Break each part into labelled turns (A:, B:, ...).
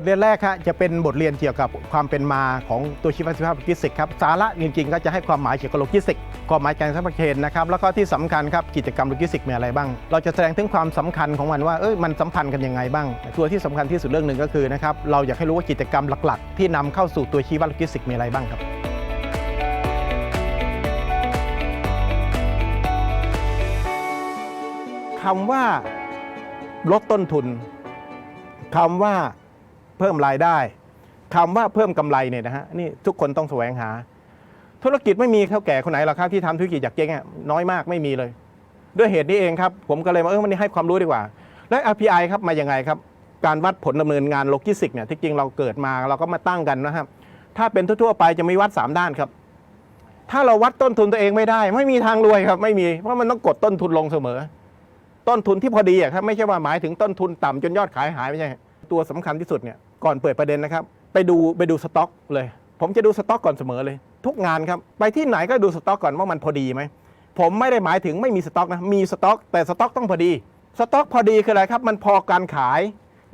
A: ทเรียนแรกครับจะเป็นบทเรียนเกี่ยวกับความเป็นมาของตัวชีวประสิทธิภาพโลจิสติกส์ครับสาระจริงๆ ก็จะให้ความหมายเกี่ยวกับโลจิสติกส์ความหมายการซัพพลายเชนนะครับแล้วก็ที่สำคัญครับกิจกรรมโลจิสติกส์มีอะไรบ้าง เราจะแสดงถึงความสำคัญของมันว่าเอ้ยมันสัมพันธ์กันยังไงบ้าง ตัวที่สำคัญที่สุดเรื่องหนึ่งก็คือนะครับเราอยากให้รู้ว่ากิจกรรมหลักๆ ที่นำเข้าสู่ตัวชีวโลจิสติกส์มีอะไรบ้างครับคำว่าลดต้นทุนคำว่า เพิ่มรายได้คำว่าเพิ่มกำไรเนี่ยนะฮะนี่ทุกคนต้องแสวงหา ธุรกิจไม่มีเท่าแก่คนไหนหรอกครับที่ทำธุรกิจอยากเจ๊งอะน้อยมากไม่มีเลย ด้วยเหตุนี้เองครับผมก็เลยมาเออวันนี้ให้ความรู้ดีกว่า และ RPI ครับมาอย่างไงครับ การวัดผลดำเนินงานโลจิสติกส์เนี่ยที่จริงเราเกิดมาเราก็มาตั้งกันนะครับ ถ้าเป็นทั่วๆไปจะมีวัด 3 ด้านครับ ถ้าเราวัดต้นทุนตัวเองไม่ได้ ไม่มีทางรวยครับไม่มีเพราะมันต้องกดต้นทุนลงเสมอ ต้นทุนที่พอดีอะครับไม่ใช่ว่าหมายถึงต้นทุนต่ำจนยอดขายหายไม่ใช่ตัวสำคัญที่สุดเนี่ย ก่อนเปิดประเด็นนะครับ ไปดูไปดูสต็อกเลย ผมจะดูสต็อกก่อนเสมอเลย ทุกงานครับ ไปที่ไหนก็ดูสต็อกก่อนว่ามันพอดีไหม ผมไม่ได้หมายถึงไม่มีสต็อกนะ มีสต็อก แต่สต็อกต้องพอดี สต็อกพอดีคืออะไรครับ มันพอการขาย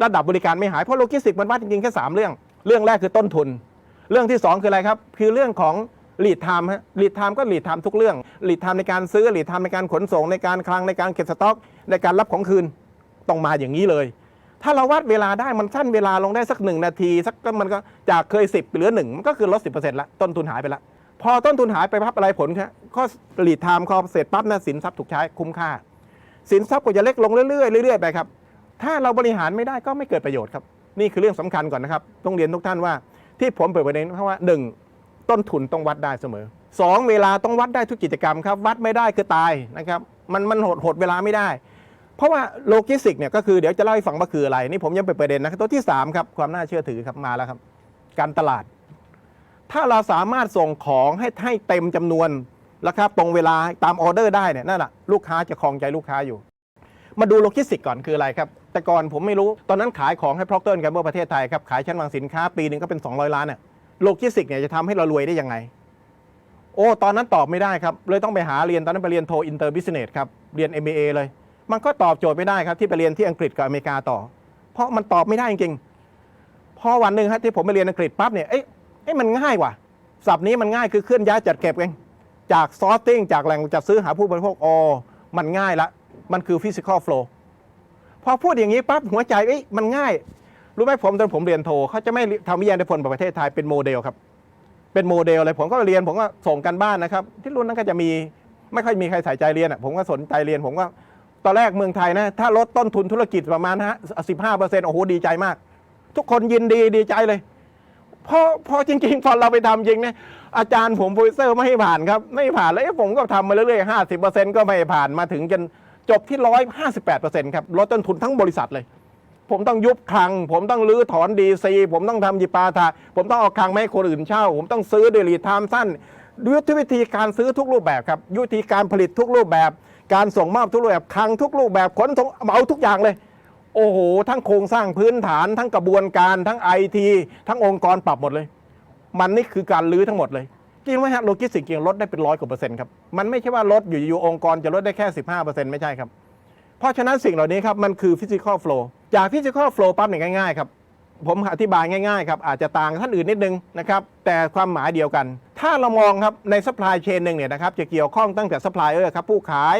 A: ระดับบริการไม่หาย เพราะโลจิสติกส์มันวัดจริงๆแค่สามเรื่อง เรื่องแรกคือต้นทุน เรื่องที่สองคืออะไรครับ คือเรื่องของลีดไทม์ฮะลีดไทม์ก็ลีดไทม์ทุกเรื่องลีดไทม์ในการซื้อลีดไทม์ในการขนส่งในการคลังในการเก็บสต็อก ในการรับของคืนต้องมาอย่างนี้เลย ถ้าเราวัดเวลาได้มันสั้นเวลาลงได้สักหนึ่งนาที สักก็มันก็จากเคย 10เหลือหนึ่งมันก็คือลดสิละต้นทุนหายไปละ พอต้นทุนหายไปพับอะไรผลครับก็ลีดไทม์พอเสร็จปั๊บนะสินทรัพย์ถูกใช้คุ้มค่า สินทรัพย์ก็จะเล็กลงเรื่อยๆเรื่อยๆไปครับถ้าเราบริหารไม่ได้ก็ไม่เกิดประโยชน์ครับ นี่คือเรื่องสำคัญก่อนนะครับต้องเรียนทุกท่านว่าที่ผมเปิดประเด็นเพราะว่าหนึ่งต้นทุนต้องวัดได้เสมอสองเวลาต้องวัดได้ทุกกิจกรรมครับวัดไม่ได้คือตายนะครับมันมันหดหดเวลาไม่ได้ เพราะว่าโลจิสติกเนี่ยก็คือเดี๋ยวจะเล่าให้ฟังว่าคืออะไร นี่ผมยังเปิดประเด็นนะตัวที่สามครับความน่าเชื่อถือครับมาแล้วครับ การตลาด ถ้าเราสามารถส่งของให้ให้เต็มจำนวนนะครับตรงเวลาตามออเดอร์ได้เนี่ยนั่นแหละลูกค้าจะคลองใจลูกค้าอยู่ มาดูโลจิสติกก่อนคืออะไรครับ แต่ก่อนผมไม่รู้ตอนนั้นขายของให้ Procter Gamble ประเทศไทยครับขายชั้นวางสินค้าปีหนึ่งก็เป็น 200 ล้านเนี่ยโลจิสติกเนี่ยจะทำให้เรารวยได้ยังไง โอ้ตอนนั้นตอบไม่ได้ครับเลยต้องไปหาเรียนตอนนั้นไปเรียนโทอินเตอร์บิสเนสครับเรียน MBA เลย มันก็ตอบโจทย์ไม่ได้ครับที่ไปเรียนที่อังกฤษกับอเมริกาต่อ เพราะมันตอบไม่ได้จริงๆพอวันหนึ่งครับที่ผมไปเรียนอังกฤษปั๊บเนี่ยเอ้ยเอ้ยมันง่ายว่ะศัพท์นี้มันง่ายคือเคลื่อนย้ายจัดเก็บเองจากซอร์ติ้งจากแหล่งจัดซื้อหาผู้บริโภคอ๋อมันง่ายละ มันคือฟิสิกอลโฟล์พอพูดอย่างนี้ปั๊บหัวใจเอ้ยมันง่าย รู้ไหมผมตอนผมเรียนโทเขาจะไม่ทำวิทยานิพนธ์ประเทศไทยเป็นโมเดลครับเป็นโมเดลเลยผมก็เรียนผมก็ส่งกันบ้านนะครับ ที่รุ่นนั้นก็จะมีไม่ค่อยมีใครใส่ใจเรียนอะผมก็สนใจเรียนผมก็ ตอนแรกเมืองไทยนะ ถ้าลดต้นทุนธุรกิจประมาณฮะสิบห้าเปอร์เซ็นต์โอ้โหดีใจมาก ทุกคนยินดีดีใจเลยพอพอจริงๆพอเราไปทำจริงเนี่ยอาจารย์ผมโปรเฟสเซอร์ไม่ให้ผ่านครับ ไม่ผ่านแล้วผมก็ทำมาเรื่อยๆห้าสิบเปอร์เซ็นต์ก็ไม่ผ่านมาถึงจนจบที่ร้อยห้าสิบแปดเปอร์เซ็นต์ครับลดต้นทุนทั้งบริษัทเลย ผมต้องยุบคลัง ผมต้องรื้อถอนดีซีผมต้องทำยิปาถาผมต้องเอาคลังไม่ให้คนอื่นเช่า ผมต้องซื้อด้วยรีดไทม์สั้นยุทธวิธีการซื้อทุกรูปแบบครับยุทธวิธีการผลิตทุกรูปแบบ การส่งมอบทุกรูปแบบคลังทุกรูปแบบขนส่งเอาทุกอย่างเลย โอ้โห ทั้งโครงสร้างพื้นฐาน ทั้งกระบวนการทั้งไอทีทั้งองค์กรปรับหมดเลย มันนี่คือการลื้อทั้งหมดเลยจริงไหมฮะโลจิสติกส์จริงลดได้เป็นร้อยกว่าเปอร์เซ็นต์ครับมันไม่ใช่ว่าลดอยู่ๆองค์กรจะลดได้แค่15เปอร์เซ็นต์ไม่ใช่ครับเพราะฉะนั้นสิ่งเหล่านี้ครับมันคือฟิสิกอลโฟล์จากฟิสิกอลโฟล์ปั๊บเนี่ยง่ายๆครับ ผมอธิบายง่ายๆครับอาจจะต่างท่านอื่นนิดนึงนะครับแต่ความหมายเดียวกัน ถ้าเรามองครับในซัพพลายเชนหนึ่งเนี่ยนะครับจะเกี่ยวข้องตั้งแต่ซัพพลายเออร์ครับผู้ขาย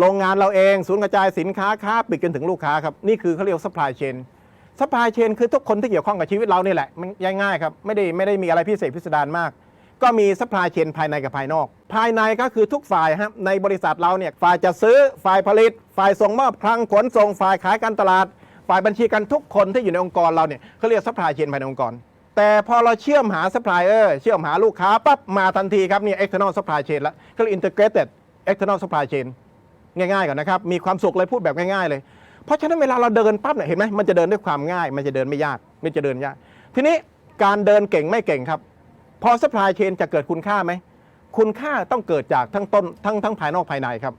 A: โรงงานเราเองศูนย์กระจายสินค้าค้าปลีกจนถึงลูกค้าครับนี่คือเขาเรียกซัพพลายเชนซัพพลายเชนคือทุกคนที่เกี่ยวข้องกับชีวิตเรานี่แหละมันง่ายๆครับไม่ได้ไม่ได้มีอะไรพิเศษพิสดารมาก ก็มีซัพพลายเชนภายในกับภายนอก ภายในก็คือทุกฝ่ายครับในบริษัทเราเนี่ยฝ่ายจะซื้อฝ่ายผลิต ฝ่ายส่งมอบคลังขนส่งฝ่ายขายการตลาด ฝ่ายบัญชีการทุกคนที่อยู่ในองค์กรเราเนี่ยเขาเรียกซัพพลายเชนภายในองค์กร แต่พอเราเชื่อมหาซัพพลายเออร์เชื่อมหาลูกค้าปั๊บมาทันทีครับนี่ external supply chain ล้วเขาเรียก integrated external supply chain ง่ายๆก่อนนะครับ มีความสุขเลยพูดแบบง่ายๆเลย เพราะฉะนั้นเวลาเราเดินปั๊บเนี่ยเห็นไหมมันจะเดินด้วยความง่าย มันจะเดินไม่ยากมันจะเดินยาก ทีนี้การเดินเก่งไม่เก่งครับ พอ supply chain จะเกิดคุณค่าไหมคุณค่าต้องเกิดจากทั้งต้นทั้งทั้งภายนอกภายในครับ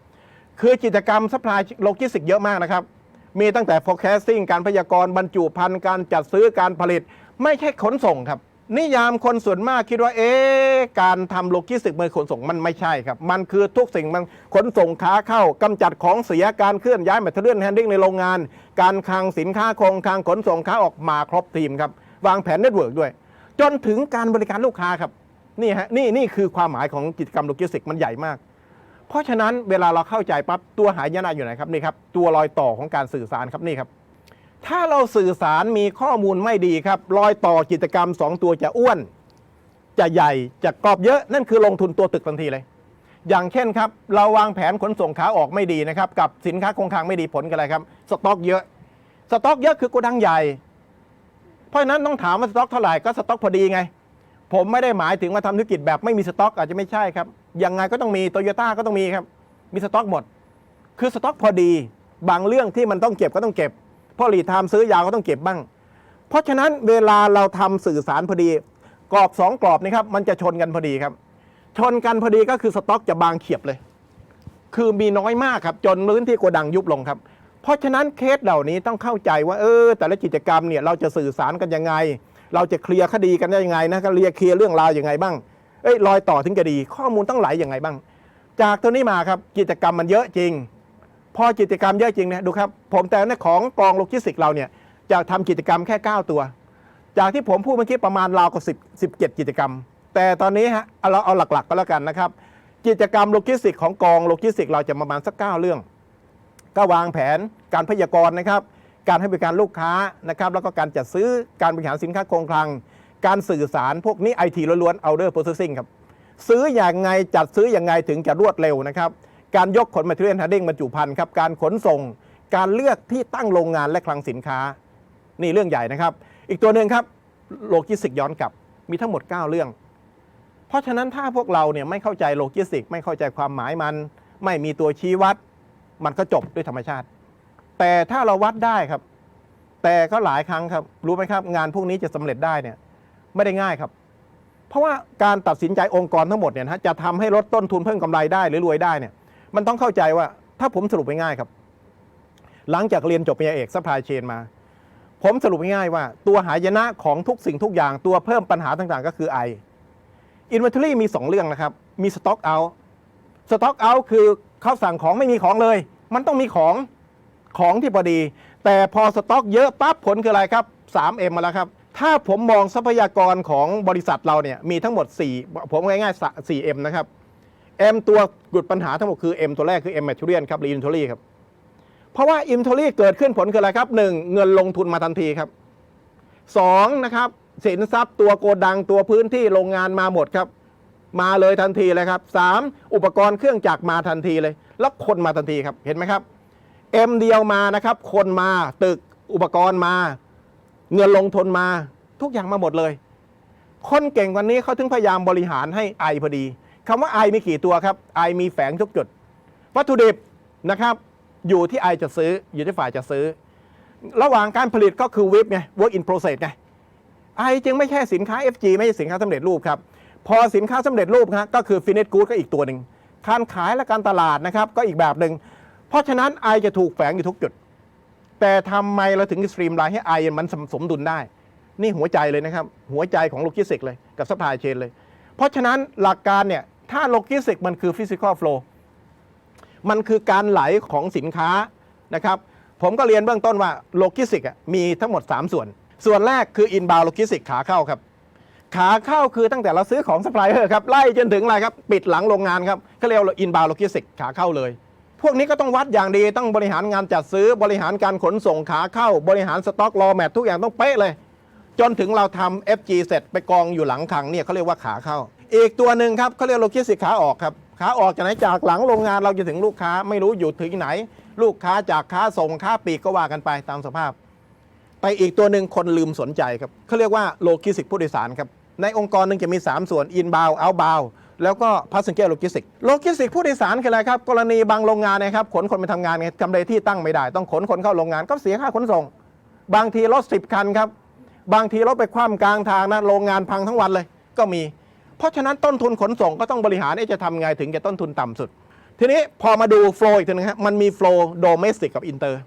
A: คือกิจกรรม supply โลจิสติกเยอะมากนะครับ มีตั้งแต่ forecasting การพยากรณ์บรรจุภัณฑ์การจัดซื้อการผลิต ไม่ใช่ขนส่งครับ นิยามคนส่วนมากคิดว่า เอ๊การทำโลจิสติกส์มือขนส่งมันไม่ใช่ครับ มันคือทุกสิ่งมันขนส่งขาเข้ากำจัดของเสียการเคลื่อนย้ายแมทเทอเรียลแฮนดิ้งในโรงงาน การคลังสินค้าคงคลังขนส่งขาออกมาครบทีมครับวางแผนเน็ตเวิร์กด้วย จนถึงการบริการลูกค้าครับนี่ฮะนี่นี่คือความหมายของกิจกรรมโลจิสติกส์มันใหญ่มาก เพราะฉะนั้นเวลาเราเข้าใจปั๊บตัวหายนะอยู่ไหนครับนี่ครับตัวรอยต่อของการสื่อสารครับนี่ครับถ้าเราสื่อสารมีข้อมูลไม่ดีครับรอยต่อกิจกรรม 2 ตัวจะอ้วน จะใหญ่จะกรอบเยอะนั่นคือลงทุนตัวตึกทันทีเลย อย่างเช่นครับเราวางแผนขนส่งขาออกไม่ดีนะครับกับสินค้าคงคลังไม่ดีผลกันอะไรครับสต็อกเยอะสต็อกเยอะคือโกดังใหญ่ เพราะฉะนั้นต้องถามว่าสต็อกเท่าไหร่ก็สต็อกพอดีไง ผมไม่ได้หมายถึงว่าทำธุรกิจแบบไม่มีสต็อกอาจจะไม่ใช่ครับ ยังไงก็ต้องมีโตโยต้าก็ต้องมีครับ มีสต็อกหมด คือสต็อกพอดี บางเรื่องที่มันต้องเก็บก็ต้องเก็บเพราะรีไทม์ซื้อยาวก็ต้องเก็บบ้าง เพราะฉะนั้นเวลาเราทำสื่อสารพอดี กรอบสองกรอบนี่ครับมันจะชนกันพอดีครับ ชนกันพอดีก็คือสต็อกจะบางเขียบเลย คือมีน้อยมากครับ จนพื้นที่โกดังยุบลงครับ เพราะฉะนั้นเคสเหล่านี้ต้องเข้าใจว่าเออ แต่ละกิจกรรมเนี่ยเราจะสื่อสารกันยังไง เราจะเคลียร์คดีกันได้ยังไงนะเคลียร์เคลียร์เรื่องราวยังไงบ้าง เอ้ยรอยต่อถึงจะดี ข้อมูลต้องไหลยังไงบ้าง จากตัวนี้มาครับกิจกรรมมันเยอะจริง พอกิจกรรมเยอะจริงเนี่ยดูครับ ผมแต่ในของกองโลจิสติกเราเนี่ยจะทำกิจกรรมแค่ 9 ตัว จากที่ผมพูดเมื่อกี้ประมาณราวกับ10 17 กิจกรรม แต่ตอนนี้ฮะเอาเราเอาหลัก ๆ ก็แล้วกันนะครับ กิจกรรมโลจิสติกของกองโลจิสติกเราจะประมาณสัก 9 เรื่อง ก็วางแผนการพยากรณ์นะครับ การให้บริการลูกค้านะครับ แล้วก็การจัดซื้อการบริหารสินค้าคงคลัง การสื่อสารพวกนี้ไอทีล้วนๆ order processing ครับซื้ออย่างไงจัดซื้ออย่างไงถึงจะรวดเร็วนะครับการยกขน material handling บรรจุภัณฑ์ครับการขนส่ง การเลือกที่ตั้งโรงงานและคลังสินค้า นี่เรื่องใหญ่นะครับ อีกตัวหนึ่งครับโลจิสติกย้อนกลับมีทั้งหมด 9 เรื่อง เพราะฉะนั้นถ้าพวกเราเนี่ยไม่เข้าใจโลจิสติก ไม่เข้าใจความหมายมัน ไม่มีตัวชี้วัด มันก็จบด้วยธรรมชาติ แต่ถ้าเราวัดได้ครับ แต่ก็หลายครั้งครับ รู้ไหมครับ งานพวกนี้จะสำเร็จได้เนี่ย ไม่ได้ง่ายครับ เพราะว่าการตัดสินใจองค์กรทั้งหมดเนี่ยนะฮะจะทำให้ลดต้นทุนเพิ่มกำไรได้หรือรวยได้เนี่ยมันต้องเข้าใจว่าถ้าผมสรุปง่ายๆครับ หลังจากเรียนจบปริญญาเอกซัพพลายเชนมา ผมสรุปง่ายๆว่า ตัวหายนะของทุกสิ่งทุกอย่างตัวเพิ่มปัญหาต่างๆ ก็คือ I Inventory มี 2 เรื่องนะครับ มี Stock Out Stock Out คือเขาสั่งของไม่มีของเลย มันต้องมีของของที่พอดี แต่พอสต็อกเยอะปั๊บผลคืออะไรครับ 3M มาแล้วครับ ถ้าผมมองทรัพยากรของบริษัทเราเนี่ยมีทั้งหมด 4 ผมง่ายๆ 4M นะครับ M ตัวหยุดปัญหาทั้งหมดคือ M ตัวแรกคือ M material ครับ inventory ครับ เพราะว่า inventory เกิดขึ้นผลคืออะไรครับ 1. เงินลงทุนมาทันทีครับ 2. นะครับสินทรัพย์ตัวโกดังตัวพื้นที่โรงงานมาหมดครับ มาเลยทันทีเลยครับ 3. อุปกรณ์เครื่องจักรมาทันทีเลย แล้วคนมาทันทีครับเห็นไหมครับ M เดียวมานะครับ คนมาตึกอุปกรณ์มา เงินลงทุนมาทุกอย่างมาหมดเลย คนเก่งวันนี้เขาถึงพยายามบริหารให้ไอพอดีคำว่าไอมีกี่ตัวครับไอมีแฝงทุกจุด วัตถุดิบนะครับ อยู่ที่ไอจะซื้ออยู่ที่ฝ่ายจะซื้อ ระหว่างการผลิตก็คือวิปไง work in process ไงไอจึงไม่ใช่สินค้า FG ไม่ใช่สินค้าสำเร็จรูปครับ พอสินค้าสำเร็จรูปครับก็คือ finished good ก็อีกตัวหนึ่งการขายและการตลาดนะครับก็อีกแบบหนึ่งเพราะฉะนั้นไอจะถูกแฝงอยู่ทุกจุด แต่ทำไมเราถึงสตรีมไลน์ให้ไอมันสมสมดุลได้ นี่หัวใจเลยนะครับ หัวใจของโลจิสติกเลยกับซัพพลายเชนเลย เพราะฉะนั้นหลักการเนี่ยถ้าโลจิสติกมันคือฟิสิกอลฟลูมันคือการไหลของสินค้านะครับผมก็เรียนเบื้องต้นว่าโลจิสติกมีทั้งหมด 3 ส่วน ส่วนแรกคืออินบาวโลจิสติกขาเข้าครับขาเข้าคือตั้งแต่เราซื้อของซัพพลายเออร์ครับไล่จนถึงอะไรครับปิดหลังโรงงานครับเขาเรียกว่าอินบาวโลจิสติกขาเข้าเลย พวกนี้ก็ต้องวัดอย่างดีต้องบริหารงานจัดซื้อบริหารการขนส่งขาเข้า บริหารสต็อกรอแมททุกอย่างต้องเป๊ะเลย จนถึงเราทำ FG เสร็จไปกองอยู่หลังขังเนี่ยเขาเรียกว่าขาเข้า อีกตัวหนึ่งครับเขาเรียกโลจิสติกขาออกครับขาออกจากไหนจากหลังโรงงานเราจะถึงลูกค้าไม่รู้อยู่ถึงไหน ลูกค้าจากค้าส่งค้าปีกก็ว่ากันไปตามสภาพ ไปอีกตัวหนึ่งคนลืมสนใจครับเขาเรียกว่าโลจิสติกผู้โดยสารครับในองค์กรหนึ่งจะมี 3 ส่วน inbound outbound แล้วก็ passenger logistics โลจิสติกผู้โดยสารคืออะไรครับ กรณีบางโรงงานนะครับขนคนไปทำงานไงทำเลที่ตั้งไม่ได้ ต้องขนคนเข้าโรงงานก็เสียค่าขนส่ง บางทีรถ10คันครับ บางทีรถไปคว่ำกลางทางนะโรงงานพังทั้งวันเลย ก็มี เพราะฉะนั้นต้นทุนขนส่งก็ต้องบริหารจะทำไงถึงจะต้นทุนต่ำสุด ทีนี้พอมาดูโฟล์อีกทีนึงครับมันมีโฟล์โดเมสติกกับอินเตอร์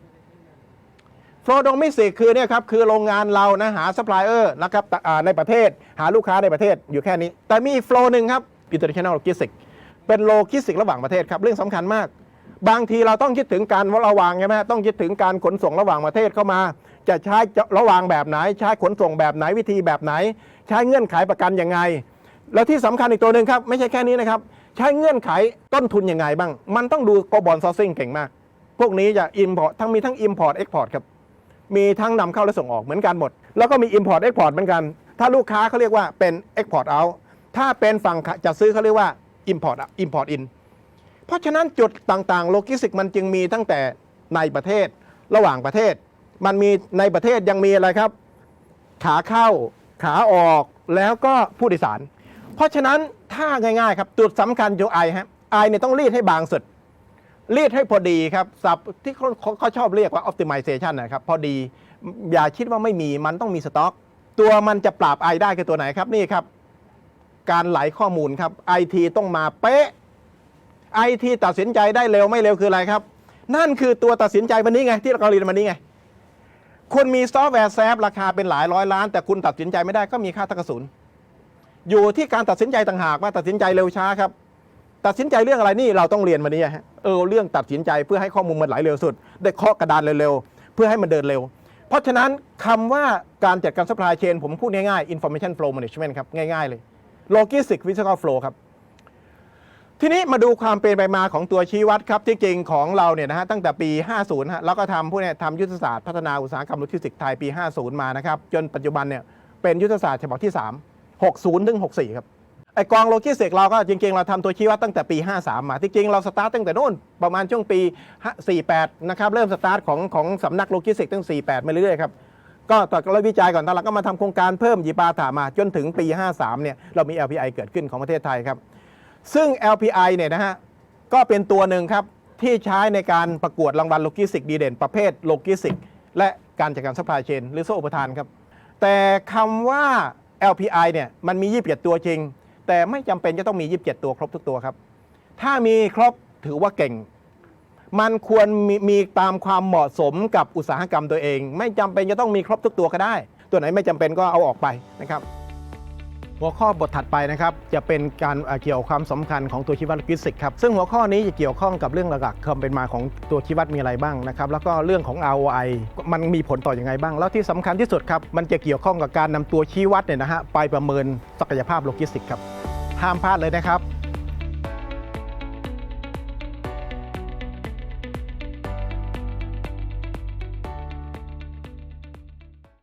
A: โฟลโดมิสิกคือเนี่ยครับคือโรงงานเรานะหาซัพพลายเออร์นะครับในประเทศหาลูกค้าในประเทศอยู่แค่นี้ แต่มีโฟลหนึ่งครับ international logistics เป็นโลจิสติกระหว่างประเทศครับเรื่องสำคัญมาก บางทีเราต้องคิดถึงการระวางใช่ไหมต้องคิดถึงการขนส่งระหว่างประเทศเข้ามา จะใช้ระวางแบบไหน ใช้ขนส่งแบบไหนวิธีแบบไหน ใช้เงื่อนไขประกันยังไง แล้วที่สำคัญอีกตัวหนึ่งครับ ไม่ใช่แค่นี้นะครับ ใช้เงื่อนไขต้นทุนยังไงบ้าง มันต้องดูโกลบอลซอร์ซิ่งเก่งมาก พวกนี้จะ import ทั้งมีทั้ง import export ครับมีทั้งนำเข้าและส่งออกเหมือนกันหมด แล้วก็มี import export เหมือนกัน ถ้าลูกค้าเขาเรียกว่าเป็น export out ถ้าเป็นฝั่งจะซื้อเขาเรียกว่า import import in เพราะฉะนั้นจุดต่างๆ โลจิสติกมันจึงมีตั้งแต่ในประเทศระหว่างประเทศ มันมีในประเทศยังมีอะไรครับ ขาเข้าขาออกแล้วก็ผู้โดยสาร เพราะฉะนั้นถ้าง่ายๆครับจุดสำคัญอยู่ไอฮะไอเนี่ยต้องรีดให้บางสุดรีดให้พอดีครับศัพท์ที่เขาเขาเขาชอบเรียกว่า optimization นะครับพอดี อย่าคิดว่าไม่มีมันต้องมีสต็อก ตัวมันจะปราบไอได้คือตัวไหนครับนี่ครับ การไหลข้อมูลครับไอทีต้องมาเป๊ะไอทีตัดสินใจได้เร็วไม่เร็วคืออะไรครับ นั่นคือตัวตัดสินใจวันนี้ไง ที่เราเรียนวันนี้ไงคุณมีซอฟต์แวร์แซฟราคาเป็นหลายร้อยล้าน แต่คุณตัดสินใจไม่ได้ก็มีค่าตะกศูนย์อยู่ที่การตัดสินใจต่างหากว่าตัดสินใจเร็วช้าครับ ตัดสินใจเรื่องอะไรนี่เราต้องเรียนวันนี้ฮะเออเรื่องตัดสินใจเพื่อให้ข้อมูลมันไหลเร็วสุด ได้เคาะกระดานเร็วๆเพื่อให้มันเดินเร็ว เพราะฉะนั้นคำว่าการจัดการ supply chain ผมพูดง่ายๆ information flow management ครับง่ายๆเลย logistics physical flow ครับ ทีนี้มาดูความเป็นไปมาของตัวชี้วัดครับ ที่จริงของเราเนี่ยนะฮะตั้งแต่ปี 50ฮะแล้วก็ทำพวกเนี้ทำยุทธศาสตร์พัฒนาอุตสาหกรรมโลจิสติกส์ไทยปี 50 มานะครับ จนปัจจุบันเนี่ยเป็นยุทธศาสตร์ฉบับที่ 3 60ถึง64 ครับไอกองโลจิสติกส์เราก็จริงๆ เราทำตัวชี้วัดตั้งแต่ปี 53 มาที่จริงเราสตาร์ตตั้งแต่โน่นประมาณช่วงปี 48 นะครับ เริ่มสตาร์ทของของสำนักโลจิสติกส์ตั้ง 48 มาเรื่อยๆ ครับ ก็ตอนเราวิจัยก่อนตอนหลังก็มาทำโครงการเพิ่มยีปาถามาจนถึงปี 53เนี่ยเรามี LPI เกิดขึ้นของประเทศไทยครับ ซึ่ง LPI เนี่ยนะฮะก็เป็นตัวหนึ่งครับที่ใช้ในการประกวดรางวัลโลจิสติกดีเด่น ประเภทโลจิสติกและการจัดการซัพพลายเชนหรือโซ่อุปทานครับ แต่คำว่า LPI เนี่ยมันมี 27 ตัวจริง แต่ไม่จำเป็นจะต้องมี 27 ตัวครบทุกตัวครับ ถ้ามีครบถือว่าเก่ง มันควรมีมีตามความเหมาะสมกับอุตสาหกรรมตัวเอง ไม่จำเป็นจะต้องมีครบทุกตัวก็ได้ ตัวไหนไม่จำเป็นก็เอาออกไปนะครับ หัวข้อบทถัดไปนะครับจะเป็นการเกี่ยวความสำคัญของตัวชีวัดโลจิสติกส์ครับซึ่งหัวข้อนี้จะเกี่ยวข้องกับเรื่องหลักๆความเป็นมาของตัวชีวัดมีอะไรบ้างนะครับแล้วก็เรื่องของ ROI มันมีผลต่ออยังไงบ้าง แล้วที่สำคัญที่สุดครับมันจะเกี่ยวข้องกับการนำตัวชี้วัดเนี่ยนะฮะไปประเมินศักยภาพโลจิสติกส์ครับห้ามพลาดเลยนะครับ